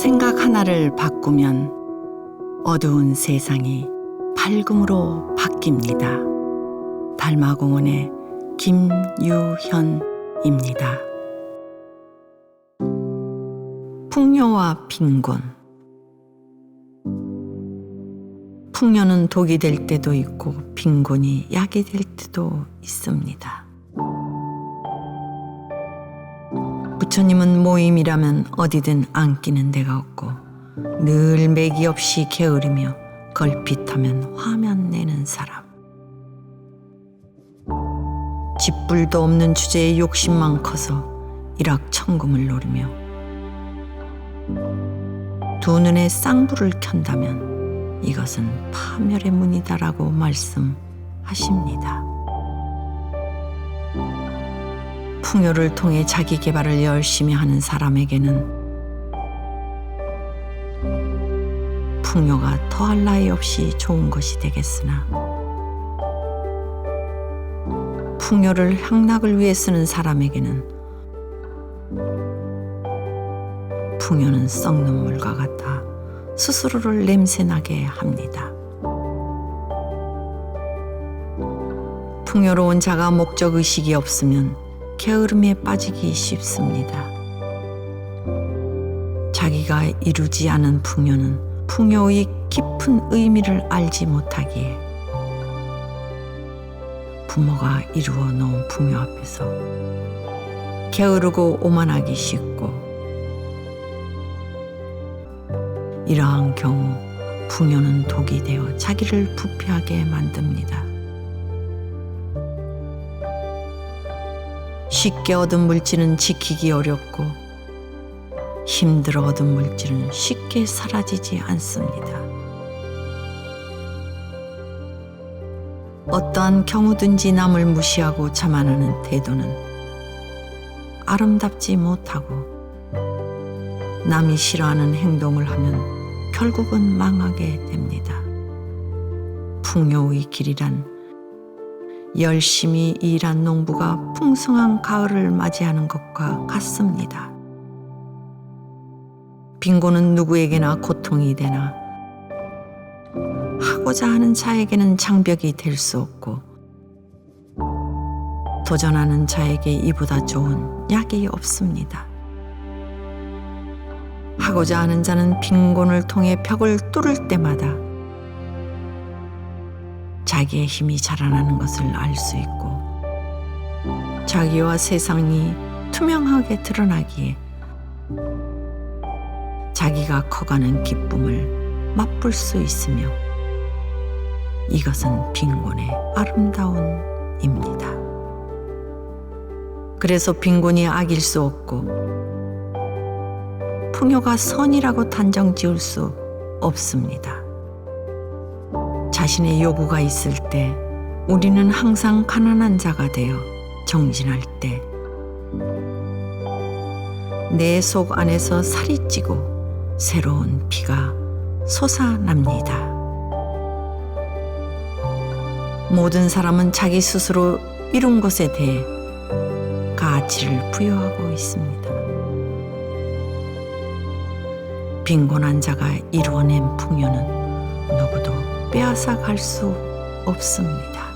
생각 하나를 바꾸면 어두운 세상이 밝음으로 바뀝니다. 달마공원의 김유현입니다. 풍요와 빈곤 풍요는 독이 될 때도 있고 빈곤이 약이 될 때도 있습니다. 부처님은 모임이라면 어디든 안기는 데가 없고 늘 맥이 없이 게으르며 걸핏하면 화면 내는 사람. 짓불도 없는 주제에 욕심만 커서 일확천금을 노리며 두 눈에 쌍불을 켠다면 이것은 파멸의 문이다라고 말씀하십니다. 풍요를 통해 자기 개발을 열심히 하는 사람에게는 풍요가 더할 나위 없이 좋은 것이 되겠으나 풍요를 향락을 위해 쓰는 사람에게는 풍요는 썩는 물과 같아 스스로를 냄새나게 합니다. 풍요로운 자가 목적 의식이 없으면 게으름에 빠지기 쉽습니다. 자기가 이루지 않은 풍요는 풍요의 깊은 의미를 알지 못하기에 부모가 이루어 놓은 풍요 앞에서 게으르고 오만하기 쉽고 이러한 경우 풍요는 독이 되어 자기를 부패하게 만듭니다. 쉽게 얻은 물질은 지키기 어렵고 힘들어 얻은 물질은 쉽게 사라지지 않습니다. 어떠한 경우든지 남을 무시하고 자만하는 태도는 아름답지 못하고 남이 싫어하는 행동을 하면 결국은 망하게 됩니다. 풍요의 길이란 열심히 일한 농부가 풍성한 가을을 맞이하는 것과 같습니다. 빈곤은 누구에게나 고통이 되나 하고자 하는 자에게는 장벽이 될 수 없고 도전하는 자에게 이보다 좋은 약이 없습니다. 하고자 하는 자는 빈곤을 통해 벽을 뚫을 때마다 자기의 힘이 자라나는 것을 알 수 있고 자기와 세상이 투명하게 드러나기에 자기가 커가는 기쁨을 맛볼 수 있으며 이것은 빈곤의 아름다움입니다. 그래서 빈곤이 악일 수 없고 풍요가 선이라고 단정 지을 수 없습니다. 자신의 요구가 있을 때 우리는 항상 가난한 자가 되어 정진할 때 내 속 안에서 살이 찌고 새로운 피가 솟아납니다. 모든 사람은 자기 스스로 이룬 것에 대해 가치를 부여하고 있습니다. 빈곤한 자가 이루어낸 풍요는 누구도 빼앗아 갈 수 없습니다.